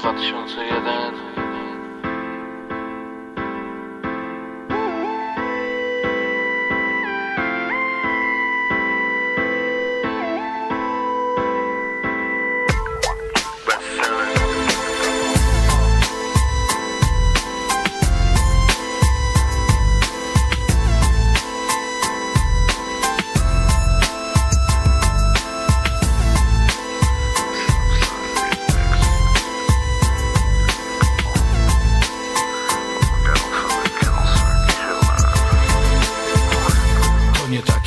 2001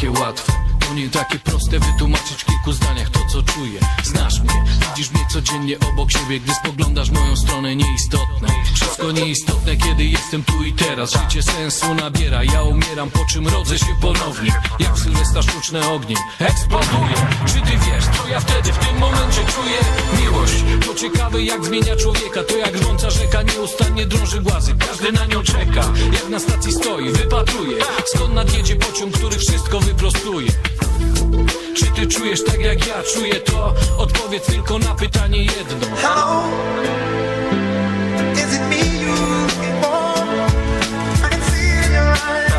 takie łatwe, to nie takie proste wytłumaczyć w kilku zdaniach to co czuję. Znasz mnie, widzisz mnie codziennie obok siebie, gdy spoglądasz moją stronę nieistotne. Wszystko nieistotne, kiedy jestem tu i teraz. Życie sensu nabiera, ja umieram, po czym rodzę się ponownie. Jak Sylwestra sztuczne ogniem, eksploduje. Czy ty wiesz, co ja wtedy w tym momencie czuję? Miłość, to ciekawe jak zmienia człowieka. To jak rwąca rzeka nieustannie drąży głazy. Każdy na nią czeka, jak na stacji stoi, wypatruje. Skąd nadjedzie pociąg, który wyprostuje Czy ty czujesz tak jak ja czuję to? Odpowiedz tylko na pytanie jedno Hello, is it me you looking for? I can see it in your eyes.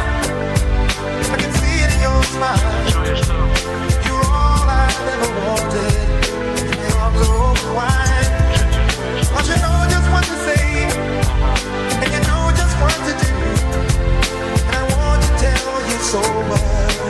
I can see it in your smile. You're all I've ever wanted. Your arms are open wide. Don't you know just what to say? And you know just what to do. And I want to tell you so much.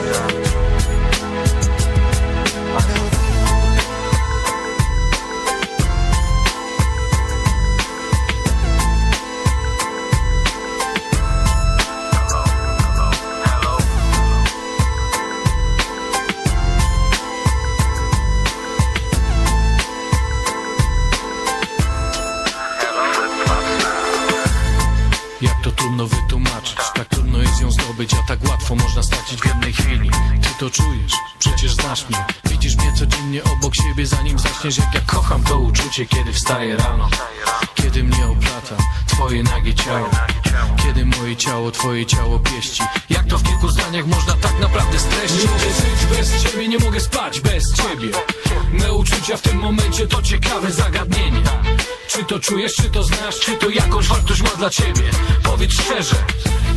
Trudno wytłumaczyć Tak trudno jest ją zdobyć, a tak łatwo można stracić w jednej chwili. Ty to czujesz, przecież znasz mnie. Widzisz mnie codziennie obok siebie Zanim zaczniesz jak ja kocham to uczucie Kiedy wstaję rano. Kiedy mnie oplata twoje nagie ciało. Kiedy moje ciało, twoje ciało pieści. Jak to w kilku zdaniach można tak naprawdę streścić? Mogę żyć bez ciebie, nie mogę spać bez ciebie. Me uczucia w tym momencie to ciekawe zagadnienie to czujesz, czy to znasz, czy to jakąś wartość ma dla ciebie? Powiedz szczerze,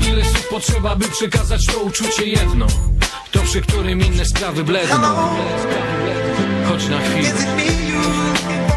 ile słów potrzeba by przekazać to uczucie jedno? To przy którym inne sprawy bledną. Chodź na chwilę